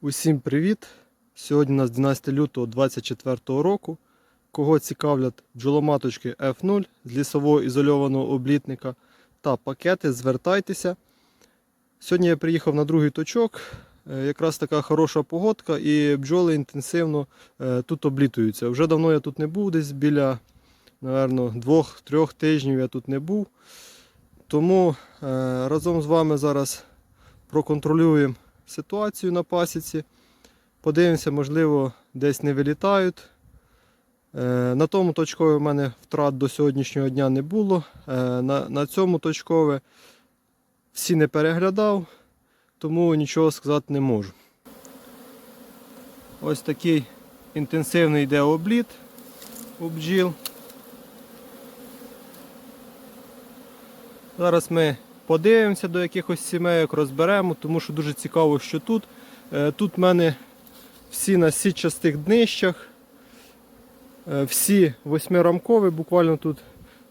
Усім привіт! Сьогодні у нас 12 лютого 2024 року. Кого цікавлять бджоломаточки F0 з лісового ізольованого облітника та пакети, звертайтеся. Сьогодні я приїхав на другий точок. Е, Якраз така хороша погодка і бджоли інтенсивно е, тут облітуються. Вже давно я тут не був, десь біля двох-трьох тижнів я тут не був. Тому е, разом з вами зараз проконтролюємо ситуацію на пасіці. Подивимося, можливо, десь не вилітають. На тому точкові в мене втрат до сьогоднішнього дня не було. На, на цьому точкове всі не переглядав, тому нічого сказати не можу. Ось такий інтенсивний йде обліт у бджіл. Зараз ми подивимося до якихось сімейок, розберемо, тому що дуже цікаво, що тут. Е, Тут в мене всі на сітчастих днищах, е, всі восьмирамкові, буквально тут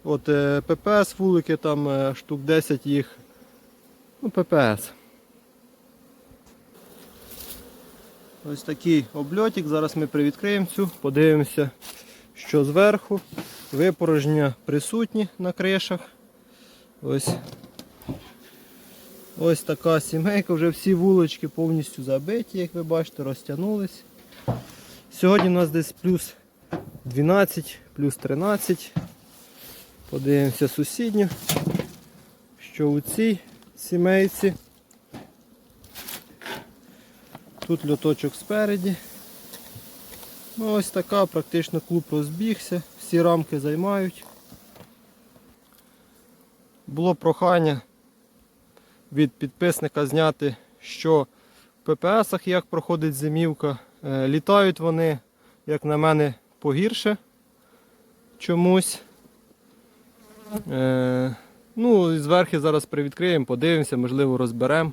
от е, ППС вулики, там штук 10 їх. Ну, ППС. Ось такий обльотик. Зараз ми привідкриємо цю, подивимося, що зверху. Випорожнення присутні на кришах. Ось Ось така сімейка, вже всі вулички повністю забиті, як ви бачите, розтягнулись. Сьогодні у нас десь плюс 12, плюс 13. Подивимося сусідню, що у цій сімейці. Тут льоточок спереді. Ну, ось така, практично клуб розбігся, всі рамки займають. Було прохання від підписника зняти, що в ППСах як проходить зимівка. Е, Літають вони, як на мене, погірше чомусь. Е, ну, і зверху зараз привідкриємо, подивимося, можливо, розберемо.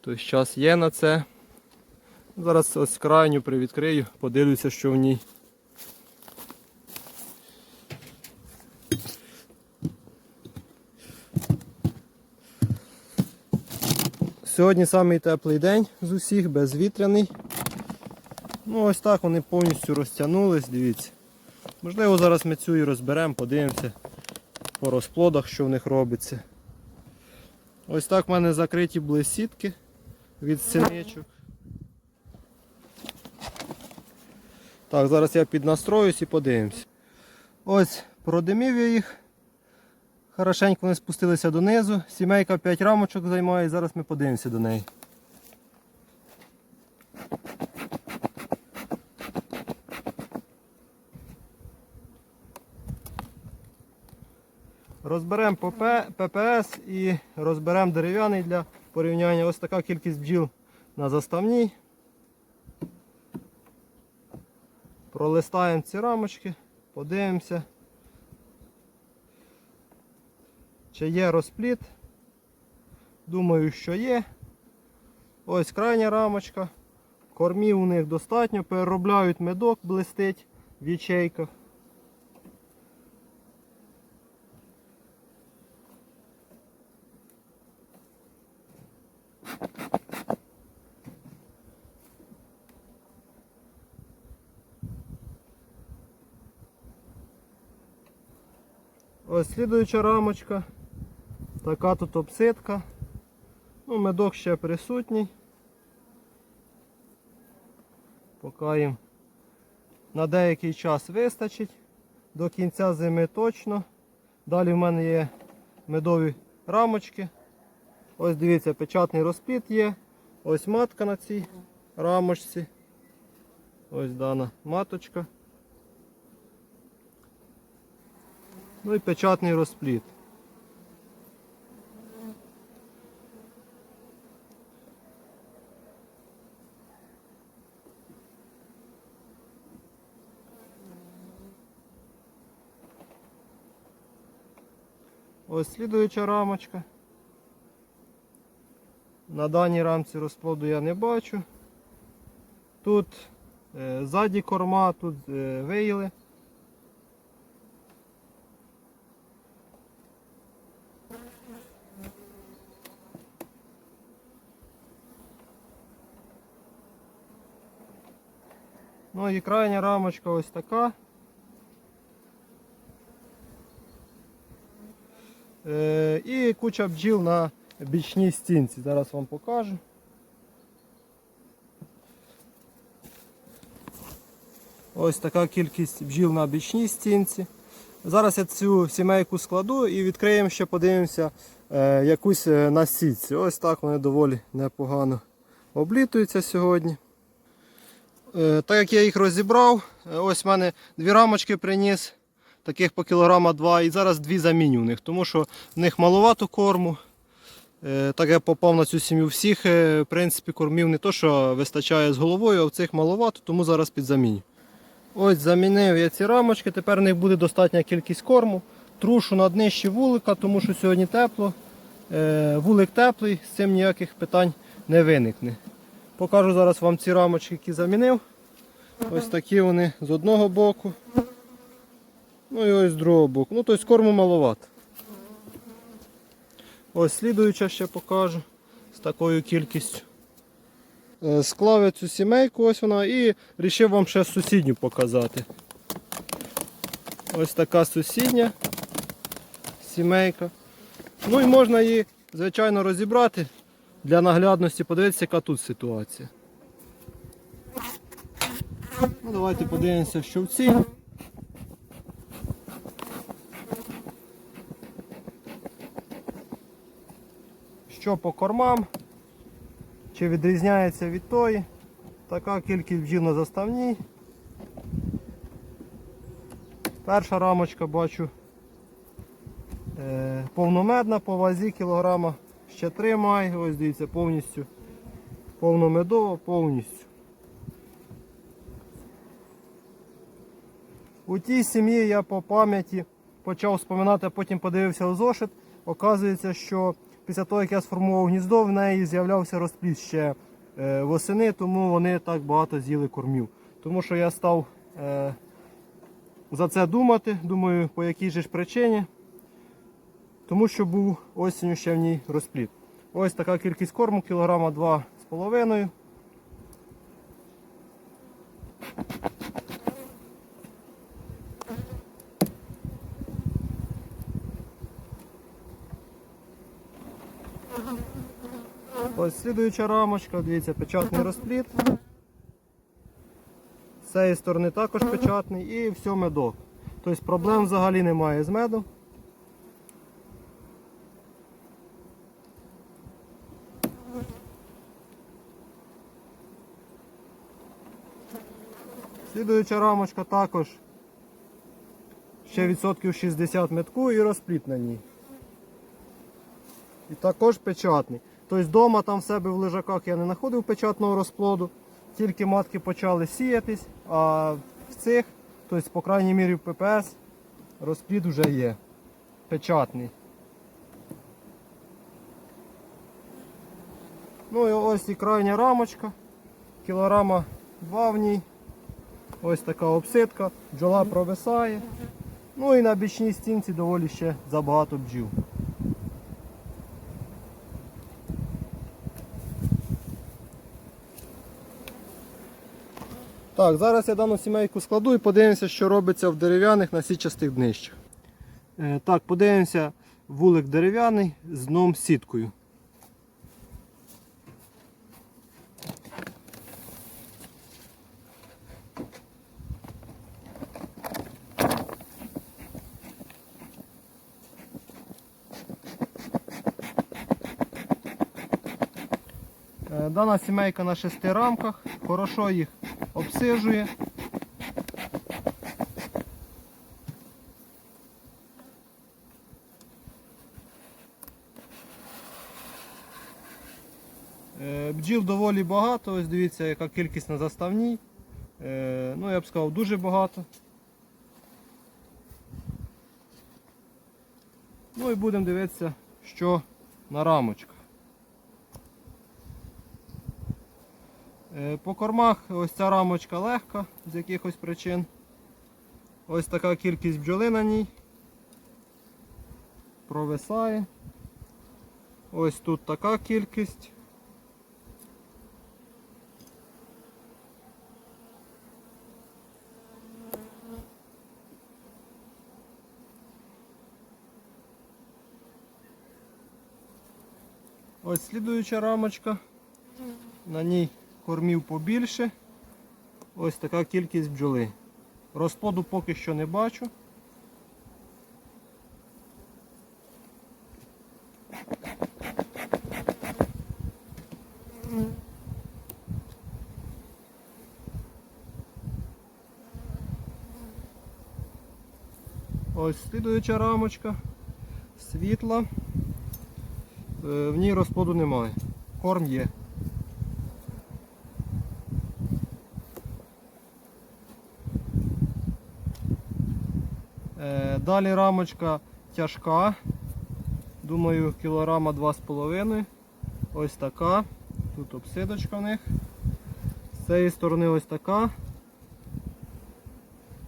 Тобто час є на це. Зараз ось крайню привідкрию, подивлюся, що в ній. Сьогодні самий теплий день з усіх, безвітряний. Ну ось так вони повністю розтягнулись, дивіться. Можливо, зараз ми цю і розберемо, подивимося по розплодах, що в них робиться. Ось так в мене закриті були сітки від синичок. Так, зараз я піднастроюсь і подивимось. Ось, продимів я їх. Хорошенько вони спустилися донизу. Сімейка 5 рамочок займає, зараз ми подивимося до неї. Розберемо ППС і розберемо дерев'яний для порівняння. Ось така кількість бджіл на заставній. Пролистаємо ці рамочки, подивимося. Чи є розпліт? Думаю, що є. Ось крайня рамочка. Кормів у них достатньо, переробляють медок, блистить в ячейках. Ось слідуюча рамочка. Така тут обсидка. Ну, медок ще присутній. Поки їм на деякий час вистачить. До кінця зими точно. Далі в мене є медові рамочки. Ось дивіться, печатний розпліт є. Ось матка на цій рамочці. Ось дана маточка. Ну і печатний розпліт. Ось слідуюча рамочка. На даній рамці розплоду я не бачу. Тут е, ззаді корма, тут е, виїли. Ну і крайня рамочка ось така. Е, і куча бджіл на бічній стінці. Зараз вам покажу. Ось така кількість бджіл на бічній стінці. Зараз я цю сімейку складу і відкриємо ще подивимося е, якусь е, на сітці. Ось так вони доволі непогано облітуються сьогодні. Е, так як я їх розібрав, е, ось в мене дві рамочки приніс, таких по кілограма два, і зараз дві заміню в них, тому що в них маловато корму. Е, Так я попав на цю сім'ю всіх, в принципі, кормів не то, що вистачає з головою, а в цих маловато, тому зараз підзаміню. Ось замінив я ці рамочки, тепер в них буде достатня кількість корму. Трушу на днищі вулика, тому що сьогодні тепло. Е, Вулик теплий, з цим ніяких питань не виникне. Покажу зараз вам ці рамочки, які замінив. Ось такі вони з одного боку. Ну і ось з другого боку. Ну, тобто корму маловато. Ось слідуюча ще покажу з такою кількістю. Е, Склав цю сімейку, ось вона, і вирішив вам ще сусідню показати. Ось така сусідня сімейка. Ну і можна її, звичайно, розібрати для наглядності, подивитися, яка тут ситуація. Ну, давайте подивимося, що в цій. Що по кормам, чи відрізняється від тої. Така кількість бджіл на заставній. Перша рамочка бачу е, повномедна по вазі кілограма ще 3 має. Ось дивіться, повністю повномедова, повністю. У тій сім'ї я по пам'яті почав вспоминати, а потім подивився у зошит. Оказується, що Після того, як я сформував гніздо, в неї з'являвся розпліт ще е, восени, тому вони так багато з'їли кормів. Тому що я став е, за це думати, думаю, по якій же ж причині. Тому що був осінню ще в ній розпліт. Ось така кількість корму, кілограма 2,5. Ось слідуюча рамочка, дивіться, печатний розпліт. З цієї сторони також печатний і все медок. Тобто проблем взагалі немає з медом. Слідуюча рамочка також ще відсотків 60 метку і розпліт на ній. І також печатний. Тобто вдома там в себе в лежаках я не знаходив печатного розплоду, тільки матки почали сіятись, а в цих, тобто, по крайній мірі в ППС, розплід вже є. Печатний. Ну і ось і крайня рамочка. Кілограма 2 в ній. Ось така обсидка, бджола провисає. Ну і на бічній стінці доволі ще забагато бджіл. Так, зараз я дану сімейку складу і подивимося, що робиться в дерев'яних насічастих днищах. Е, так, подивимося вулик дерев'яний з дном сіткою. Е, Дана сімейка на шести рамках, хорошо їх обсижує. Е, Бджіл доволі багато, ось дивіться, яка кількість на заставній. Е, Ну, я б сказав, дуже багато. Ну і будемо дивитися, що на рамочках. По кормах ось ця рамочка легка з якихось причин. Ось така кількість бджоли на ній. Провисає. Ось тут така кількість. Ось слідуюча рамочка. На ній кормів побільше. Ось така кількість бджоли. Розплоду поки що не бачу. Ось слідуюча рамочка. Світла. Е, В ній розплоду немає. Корм є. Е, Далі рамочка тяжка. Думаю, кілограма 2,5. Ось така. Тут обсидочка в них. З цієї сторони ось така.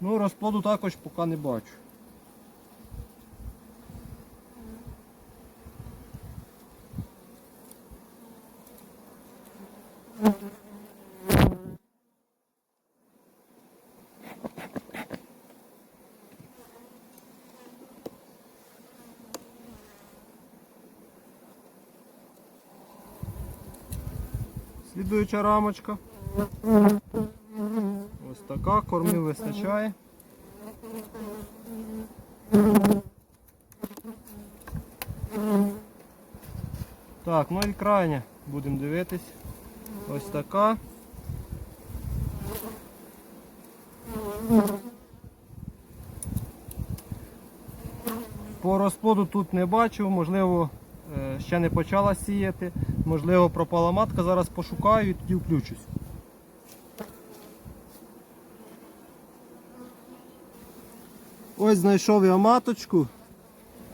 Ну, розплоду також поки не бачу. Слідуюча рамочка. Ось така, кормів вистачає. Так, ну і крайня, будемо дивитись. Ось така. По розплоду тут не бачу, можливо, е, ще не почала сіяти, можливо, пропала матка, зараз пошукаю і тоді включусь. Ось знайшов я маточку.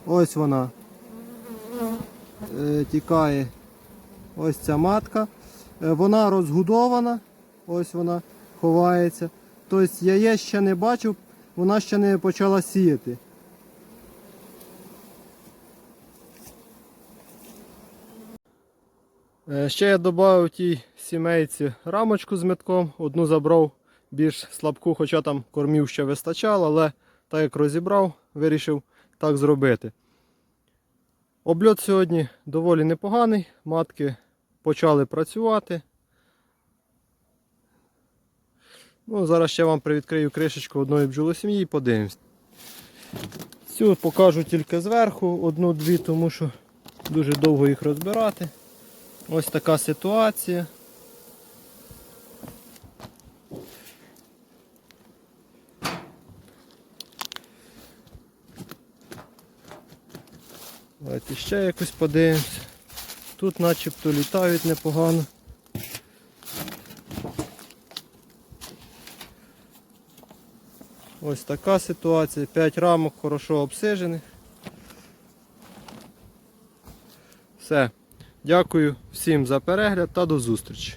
Ось вона е, тікає. Ось ця матка. Е, вона розгудована. Ось вона ховається. Тобто яєць ще не бачив, вона ще не почала сіяти. Ще я додав тій сімейці рамочку з метком. Одну забрав більш слабку, хоча там кормів ще вистачало, але так як розібрав, вирішив так зробити. Обльот сьогодні доволі непоганий. Матки почали працювати. Ну, зараз ще вам привідкрию кришечку одної бджолосім'ї і подивимось. Цю покажу тільки зверху, одну-дві, тому що дуже довго їх розбирати. Ось така ситуація. Давайте ще якось подивимось. Тут начебто літають непогано. Ось така ситуація. 5 рамок хорошо обсижених. Все. Дякую всім за перегляд та до зустрічі.